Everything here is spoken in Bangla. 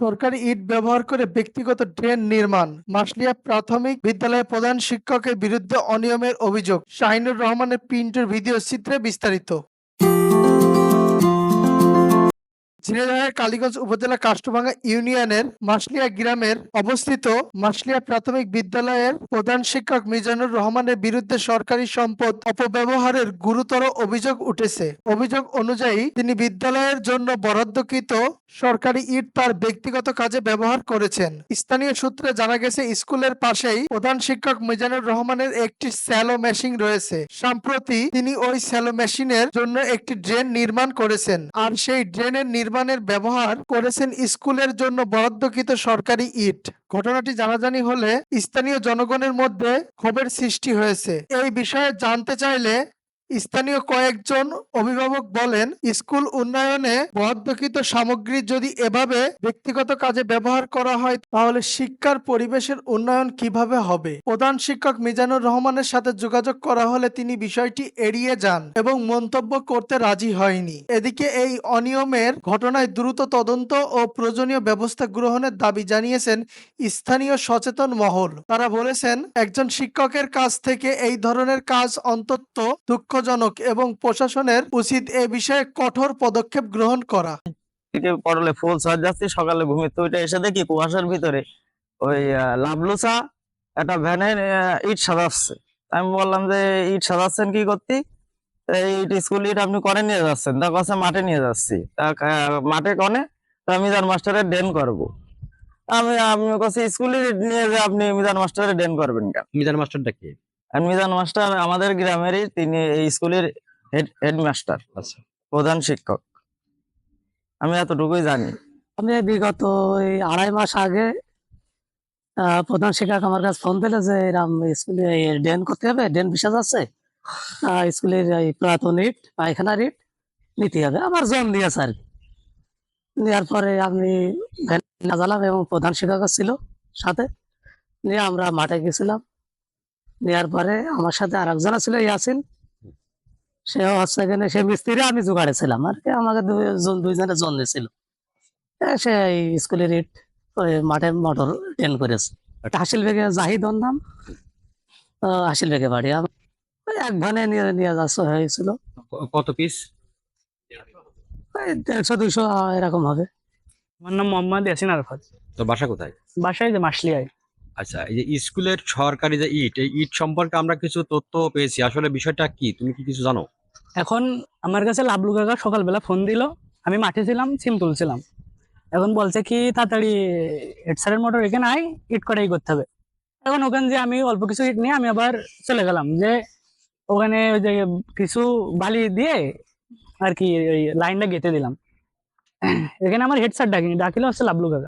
সরকারি ইট ব্যবহার করে ব্যক্তিগত ড্রেন নির্মাণ। মাসলিয়া প্রাথমিক বিদ্যালয়ের প্রধান শিক্ষকের বিরুদ্ধে অনিয়মের অভিযোগ। শাহিনুর রহমানের প্রিন্টের ভিডিও চিত্রে বিস্তারিত। ঝিনাইদহের কালীগঞ্জ উপজেলা কাষ্টভাঙ্গা ইউনিয়নের মাসলিয়া গ্রামের অবস্থিত মাসলিয়া প্রাথমিক বিদ্যালয়ের প্রধান শিক্ষক মিজানুর রহমানের বিরুদ্ধে সরকারি সম্পদ অপব্যবহারের গুরুতর অভিযোগ উঠেছে। অভিযোগ অনুযায়ী, তিনি বিদ্যালয়ের জন্য বরাদ্দকৃত সরকারি ইট তার ব্যক্তিগত কাজে ব্যবহার করেছেন। স্থানীয় সূত্রে জানা গেছে, স্কুলের পাশেই প্রধান শিক্ষক মিজানুর রহমানের একটি স্যালো মেশিন রয়েছে। সম্প্রতি তিনি ওই স্যালো মেশিনের জন্য একটি ড্রেন নির্মাণ করেছেন। আর সেই ড্রেনের নির্মাণের ব্যবহার করেছেন স্কুলের জন্য বরাদ্দকৃত সরকারি ইট। ঘটনাটি জানাজানি হলে স্থানীয় জনগণের মধ্যে ক্ষোভের সৃষ্টি হয়েছে। এই বিষয়ে জানতে চাইলে স্থানীয় কয়েকজন অভিভাবক বলেন, স্কুল উন্নয়নে বরাদ্দকৃত সামগ্রী যদি এভাবে ব্যক্তিগত কাজে ব্যবহার করা হয়, তাহলে শিক্ষার পরিবেশের উন্নয়ন কীভাবে হবে? প্রধান শিক্ষক মিজানুর রহমানের সাথে যোগাযোগ করা হলে তিনি বিষয়টি এড়িয়ে যান এবং মন্তব্য করতে রাজি হয়নি। এদিকে এই অনিয়মের ঘটনায় দ্রুত তদন্ত ও প্রয়োজনীয় ব্যবস্থা গ্রহণের দাবি জানিয়েছেন স্থানীয় সচেতন মহল। তারা বলেছেন, একজন শিক্ষকের কাছ থেকে এই ধরনের কাজ অন্তত দুঃখজনক এবং প্রশাসনের উচিত এ বিষয়ে কঠোর পদক্ষেপ গ্রহণ করা। থেকে পড়লে ফুল সাজ যাচ্ছি সকালে ঘুমিয়ে তো ওইটা এসে দেখি কুয়াশার ভিতরে ওই লাভলুসা একটা ভ্যানে ইট সাজাচ্ছে। আমি বললাম যে ইট সাজাচ্ছেন কি করতে? ইট স্কুল ইট আপনি করে নিয়ে যাচ্ছেন তা কাছে মাঠে নিয়ে যাচ্ছি। তা মাঠে কনে তা মিজান মাস্টারের ডেন করব। আমি আমি কাছে স্কুল ইট নিয়ে যে আপনি মিজান মাস্টারের ডেন করবেন কেন? মিজান মাস্টারটা কি? আর মিজান মাস্টার আমাদের গ্রামেরই তিনি এই স্কুলের হেড হেডমাস্টার আচ্ছা। প্রধান শিক্ষক। আমি এতটুকুই জানি। আমি বিগত ওই আড়াই মাস আগে প্রধান শিক্ষক আমার কাছে ফোন দিলে যে এরম স্কুলে ডেন করতে হবে ডেন বিশাল আছে? স্কুলের এই পুরাতন ইট পায়খানার ইট নিতে হবে। আমার জন দিয়েছে আর কি। নেওয়ার পরে আমি ভ্যান নাজালাম এবং প্রধান শিক্ষক ছিল সাথে। নিয়ে আমরা মাঠে গেছিলাম। নেওয়ার পরে আমার সাথে আর একজন ছিল ইয়াসিন। সে হচ্ছে এখানে সে মিস্ত্রি আমি জোগাড়ে ছিলাম। আর কি আমাকে দুইজনে জন দিয়েছিল সে এই স্কুলের ইট ওই মাঠে মোটর ট্রেন করেছে। হাসিল বেগে জাহিদ ওর নাম হাসিল বেগে বাড়ি এক ভানে নিয়ে নিয়ে যাচ্ছে হয়েছিল। কত পিস ওই দেড়শো দুইশো আহ, এরকম হবে। আমার নাম মোহাম্মদ ইয়াসিন আরফাত। তোর বাসা কোথায়? বাসায় যে মাসলিয়ায়। আচ্ছা এই যে স্কুলের সরকারি যে ইট, এই ইট সম্পর্কে আমরা কিছু তথ্য পেয়েছি। আসলে বিষয়টা কি? তুমি কি কিছু জানো? এখন আমার কাছে লাবলু কাকা সকালবেলা ফোন দিল। আমি মাঠে ছিলাম, সিম তুলছিলাম। এখন বলছে কি, তাড়াতাড়ি হেড স্যারের মোটর এখানে আয়, ইট কটাই করতে হবে। এখন ওখানে যে আমি অল্প কিছু ইট নিয়ে আমি আবার চলে গেলাম। যে ওখানে ওই যে কিছু বালি দিয়ে আর কি ওই লাইনটা গেঁথে দিলাম। এখানে আমার হেড স্যার ডাকিনি, ডাকিলে হচ্ছে লাবলু কাকা।